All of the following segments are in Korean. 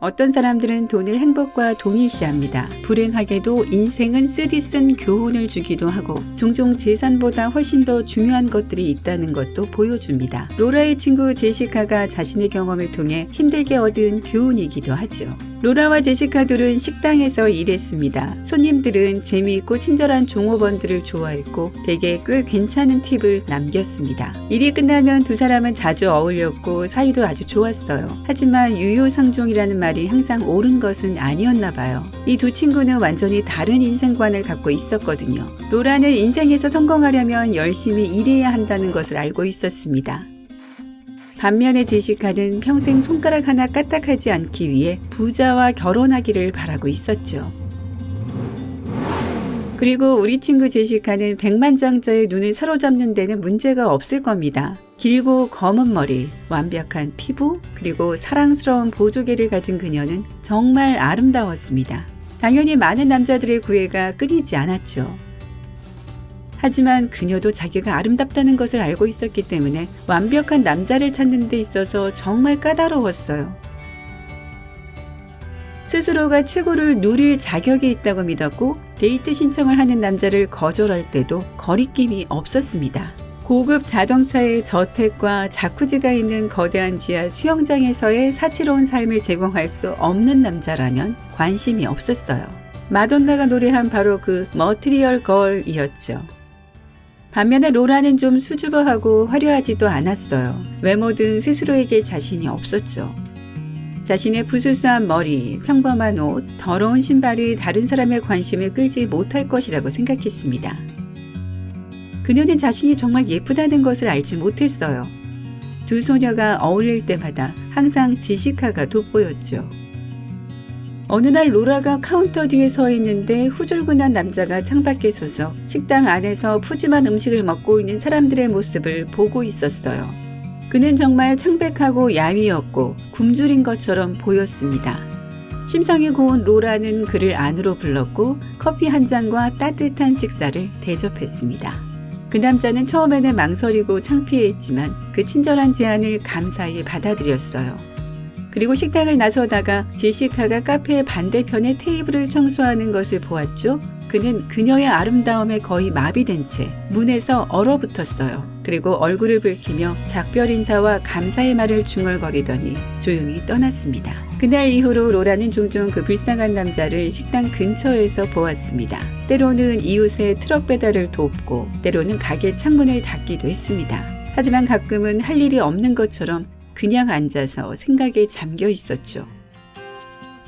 어떤 사람들은 돈을 행복과 동일시합니다. 불행하게도 인생은 쓰디쓴 교훈을 주기도 하고 종종 재산보다 훨씬 더 중요한 것들이 있다는 것도 보여줍니다. 로라의 친구 제시카가 자신의 경험을 통해 힘들게 얻은 교훈이기도 하죠. 로라와 제시카 둘은 식당에서 일했습니다. 손님들은 재미있고 친절한 종업원들을 좋아했고 되게 꽤 괜찮은 팁을 남겼습니다. 일이 끝나면 두 사람은 자주 어울렸고 사이도 아주 좋았어요. 하지만 유효상종이라는 말이 항상 옳은 것은 아니었나 봐요. 이 두 친구는 완전히 다른 인생관을 갖고 있었거든요. 로라는 인생에서 성공하려면 열심히 일해야 한다는 것을 알고 있었습니다. 반면에 제시카는 평생 손가락 하나 까딱하지 않기 위해 부자와 결혼하기를 바라고 있었죠. 그리고 우리 친구 제시카는 백만장자의 눈을 사로잡는 데는 문제가 없을 겁니다. 길고 검은 머리, 완벽한 피부, 그리고 사랑스러운 보조개를 가진 그녀는 정말 아름다웠습니다. 당연히 많은 남자들의 구애가 끊이지 않았죠. 하지만 그녀도 자기가 아름답다는 것을 알고 있었기 때문에 완벽한 남자를 찾는 데 있어서 정말 까다로웠어요. 스스로가 최고를 누릴 자격이 있다고 믿었고 데이트 신청을 하는 남자를 거절할 때도 거리낌이 없었습니다. 고급 자동차의 저택과 자쿠지가 있는 거대한 지하 수영장에서의 사치로운 삶을 제공할 수 없는 남자라면 관심이 없었어요. 마돈나가 노래한 바로 그 머트리얼 걸이었죠. 반면에 로라는 좀 수줍어하고 화려하지도 않았어요. 외모 등 스스로에게 자신이 없었죠. 자신의 부스스한 머리, 평범한 옷, 더러운 신발이 다른 사람의 관심을 끌지 못할 것이라고 생각했습니다. 그녀는 자신이 정말 예쁘다는 것을 알지 못했어요. 두 소녀가 어울릴 때마다 항상 지시카가 돋보였죠. 어느 날 로라가 카운터 뒤에 서 있는데 후줄근한 남자가 창밖에 서서 식당 안에서 푸짐한 음식을 먹고 있는 사람들의 모습을 보고 있었어요. 그는 정말 창백하고 야위었고 굶주린 것처럼 보였습니다. 심성이 고운 로라는 그를 안으로 불렀고 커피 한 잔과 따뜻한 식사를 대접했습니다. 그 남자는 처음에는 망설이고 창피해했지만 그 친절한 제안을 감사히 받아들였어요. 그리고 식당을 나서다가 제시카가 카페의 반대편에 테이블을 청소하는 것을 보았죠. 그는 그녀의 아름다움에 거의 마비된 채 문에서 얼어붙었어요. 그리고 얼굴을 붉히며 작별 인사와 감사의 말을 중얼거리더니 조용히 떠났습니다. 그날 이후로 로라는 종종 그 불쌍한 남자를 식당 근처에서 보았습니다. 때로는 이웃의 트럭 배달을 돕고 때로는 가게 창문을 닫기도 했습니다. 하지만 가끔은 할 일이 없는 것처럼 그냥 앉아서 생각에 잠겨 있었죠.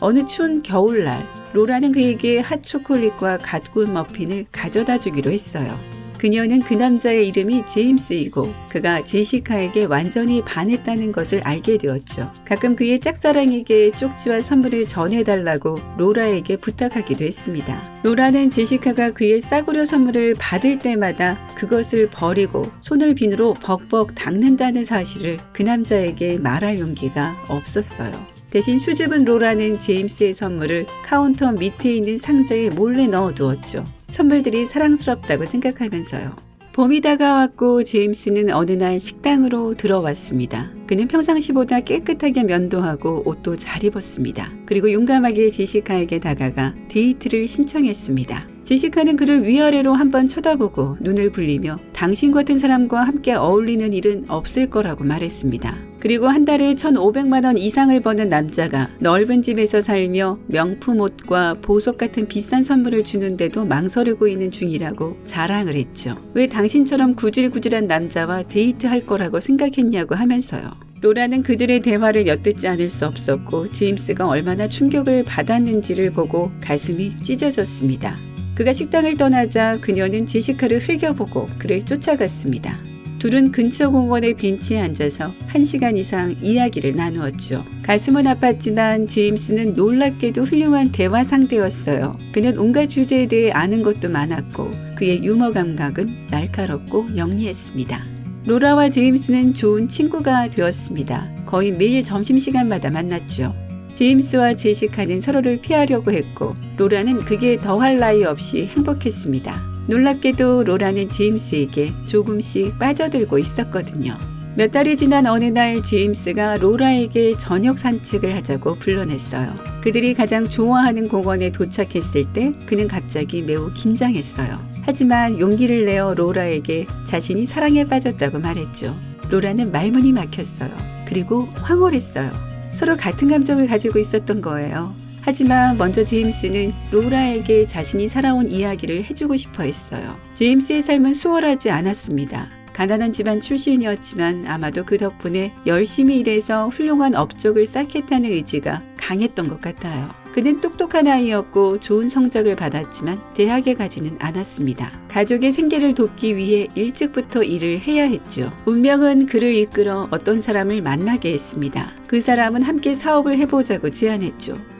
어느 추운 겨울날, 로라는 그에게 핫초콜릿과 갓 구운 머핀을 가져다 주기로 했어요. 그녀는 그 남자의 이름이 제임스이고 그가 제시카에게 완전히 반했다는 것을 알게 되었죠. 가끔 그의 짝사랑에게 쪽지와 선물을 전해달라고 로라에게 부탁하기도 했습니다. 로라는 제시카가 그의 싸구려 선물을 받을 때마다 그것을 버리고 손을 비누로 벅벅 닦는다는 사실을 그 남자에게 말할 용기가 없었어요. 대신 수줍은 로라는 제임스의 선물을 카운터 밑에 있는 상자에 몰래 넣어두었죠. 선물들이 사랑스럽다고 생각하면서요. 봄이 다가왔고 제임스는 어느 날 식당으로 들어왔습니다. 그는 평상시보다 깨끗하게 면도하고 옷도 잘 입었습니다. 그리고 용감하게 제시카에게 다가가 데이트를 신청했습니다. 제시카는 그를 위아래로 한번 쳐다보고 눈을 굴리며 당신 같은 사람과 함께 어울리는 일은 없을 거라고 말했습니다. 그리고 한 달에 1,500만 원 이상을 버는 남자가 넓은 집에서 살며 명품 옷과 보석 같은 비싼 선물을 주는데도 망설이고 있는 중이라고 자랑을 했죠. 왜 당신처럼 구질구질한 남자와 데이트할 거라고 생각했냐고 하면서요. 로라는 그들의 대화를 엿듣지 않을 수 없었고 제임스가 얼마나 충격을 받았는지를 보고 가슴이 찢어졌습니다. 그가 식당을 떠나자 그녀는 제시카를 흘겨보고 그를 쫓아갔습니다. 둘은 근처 공원의 벤치에 앉아서 한 시간 이상 이야기를 나누었죠. 가슴은 아팠지만 제임스는 놀랍게도 훌륭한 대화 상대였어요. 그는 온갖 주제에 대해 아는 것도 많았고 그의 유머 감각은 날카롭고 영리했습니다. 로라와 제임스는 좋은 친구가 되었습니다. 거의 매일 점심시간마다 만났죠. 제임스와 제시카는 서로를 피하려고 했고 로라는 그게 더할 나위 없이 행복했습니다. 놀랍게도 로라는 제임스에게 조금씩 빠져들고 있었거든요. 몇 달이 지난 어느 날 제임스가 로라에게 저녁 산책을 하자고 불러냈어요. 그들이 가장 좋아하는 공원에 도착했을 때 그는 갑자기 매우 긴장했어요. 하지만 용기를 내어 로라에게 자신이 사랑에 빠졌다고 말했죠. 로라는 말문이 막혔어요. 그리고 황홀했어요. 서로 같은 감정을 가지고 있었던 거예요. 하지만 먼저 제임스는 로라에게 자신이 살아온 이야기를 해주고 싶어 했어요. 제임스의 삶은 수월하지 않았습니다. 가난한 집안 출신이었지만 아마도 그 덕분에 열심히 일해서 훌륭한 업적을 쌓겠다는 의지가 강했던 것 같아요. 그는 똑똑한 아이였고 좋은 성적을 받았지만 대학에 가지는 않았습니다. 가족의 생계를 돕기 위해 일찍부터 일을 해야 했죠. 운명은 그를 이끌어 어떤 사람을 만나게 했습니다. 그 사람은 함께 사업을 해보자고 제안했죠.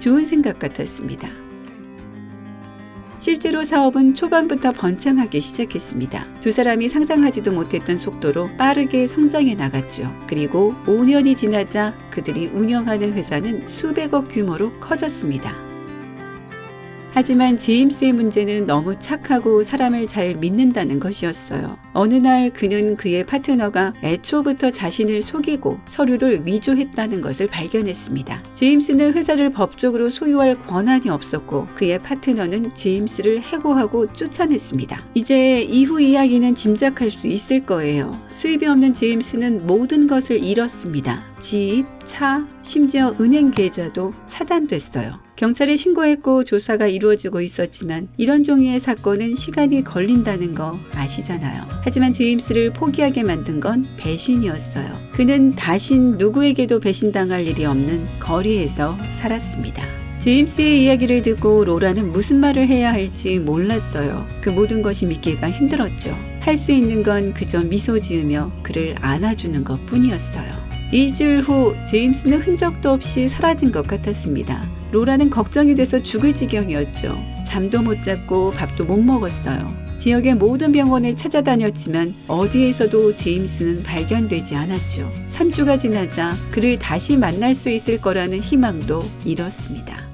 좋은 생각 같았습니다. 실제로 사업은 초반부터 번창하기 시작했습니다. 두 사람이 상상하지도 못했던 속도로 빠르게 성장해 나갔죠. 그리고 5년이 지나자 그들이 운영하는 회사는 수백억 규모로 커졌습니다. 하지만 제임스의 문제는 너무 착하고 사람을 잘 믿는다는 것이었어요. 어느 날 그는 그의 파트너가 애초부터 자신을 속이고 서류를 위조했다는 것을 발견했습니다. 제임스는 회사를 법적으로 소유할 권한이 없었고 그의 파트너는 제임스를 해고하고 쫓아냈습니다. 이제 이후 이야기는 짐작할 수 있을 거예요. 수입이 없는 제임스는 모든 것을 잃었습니다. 집, 차, 심지어 은행 계좌도 차단됐어요. 경찰에 신고했고 조사가 이루어지고 있었지만 이런 종류의 사건은 시간이 걸린다는 거 아시잖아요. 하지만 제임스를 포기하게 만든 건 배신이었어요. 그는 다신 누구에게도 배신당할 일이 없는 거리에서 살았습니다. 제임스의 이야기를 듣고 로라는 무슨 말을 해야 할지 몰랐어요. 그 모든 것이 믿기가 힘들었죠. 할 수 있는 건 그저 미소 지으며 그를 안아주는 것 뿐이었어요. 일주일 후 제임스는 흔적도 없이 사라진 것 같았습니다. 로라는 걱정이 돼서 죽을 지경이었죠. 잠도 못 잤고 밥도 못 먹었어요. 지역의 모든 병원을 찾아다녔지만 어디에서도 제임스는 발견되지 않았죠. 3주가 지나자 그를 다시 만날 수 있을 거라는 희망도 잃었습니다.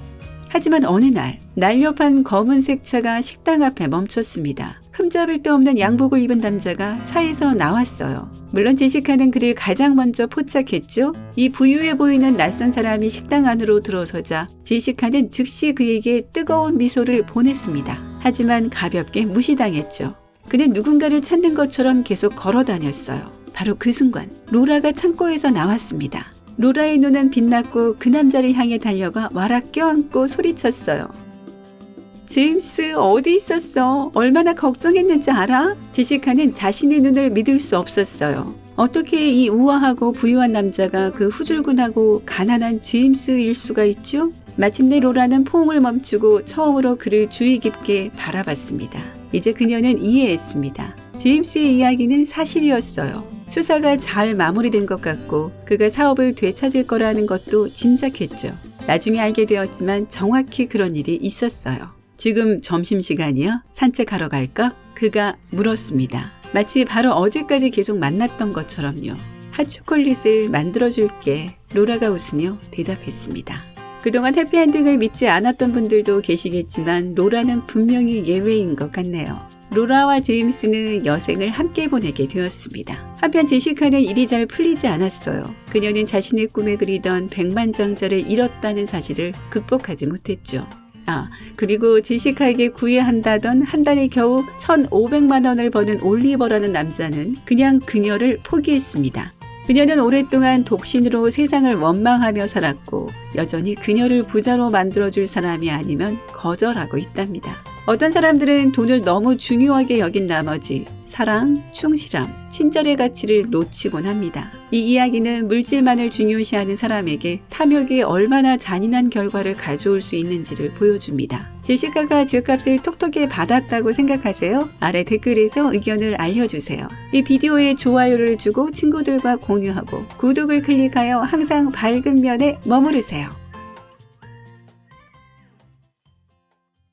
하지만 어느 날 날렵한 검은색 차가 식당 앞에 멈췄습니다. 흠잡을 데 없는 양복을 입은 남자가 차에서 나왔어요. 물론 제시카는 그를 가장 먼저 포착했죠. 이 부유해 보이는 낯선 사람이 식당 안으로 들어서자 제시카는 즉시 그에게 뜨거운 미소를 보냈습니다. 하지만 가볍게 무시당했죠. 그는 누군가를 찾는 것처럼 계속 걸어 다녔어요. 바로 그 순간 로라가 창고에서 나왔습니다. 로라의 눈은 빛났고 그 남자를 향해 달려가 와락 껴안고 소리쳤어요. 제임스 어디 있었어? 얼마나 걱정했는지 알아? 제시카는 자신의 눈을 믿을 수 없었어요. 어떻게 이 우아하고 부유한 남자가 그 후줄근하고 가난한 제임스일 수가 있죠? 마침내 로라는 포옹을 멈추고 처음으로 그를 주의 깊게 바라봤습니다. 이제 그녀는 이해했습니다. 제임스의 이야기는 사실이었어요. 수사가 잘 마무리된 것 같고 그가 사업을 되찾을 거라는 것도 짐작했죠. 나중에 알게 되었지만 정확히 그런 일이 있었어요. 지금 점심시간이야? 산책하러 갈까? 그가 물었습니다. 마치 바로 어제까지 계속 만났던 것처럼요. 핫초콜릿을 만들어줄게. 로라가 웃으며 대답했습니다. 그동안 해피엔딩을 믿지 않았던 분들도 계시겠지만 로라는 분명히 예외인 것 같네요. 로라와 제임스는 여생을 함께 보내게 되었습니다. 한편 제시카는 일이 잘 풀리지 않았어요. 그녀는 자신의 꿈에 그리던 백만장자를 잃었다는 사실을 극복하지 못했죠. 아, 그리고 제시카에게 구애한다던 한 달에 겨우 1,500만 원을 버는 올리버라는 남자는 그냥 그녀를 포기했습니다. 그녀는 오랫동안 독신으로 세상을 원망하며 살았고 여전히 그녀를 부자로 만들어줄 사람이 아니면 거절하고 있답니다. 어떤 사람들은 돈을 너무 중요하게 여긴 나머지 사랑, 충실함, 친절의 가치를 놓치곤 합니다. 이 이야기는 물질만을 중요시하는 사람에게 탐욕이 얼마나 잔인한 결과를 가져올 수 있는지를 보여줍니다. 제시카가 죗값을 톡톡히 받았다고 생각하세요? 아래 댓글에서 의견을 알려주세요. 이 비디오에 좋아요를 주고 친구들과 공유하고 구독을 클릭하여 항상 밝은 면에 머무르세요.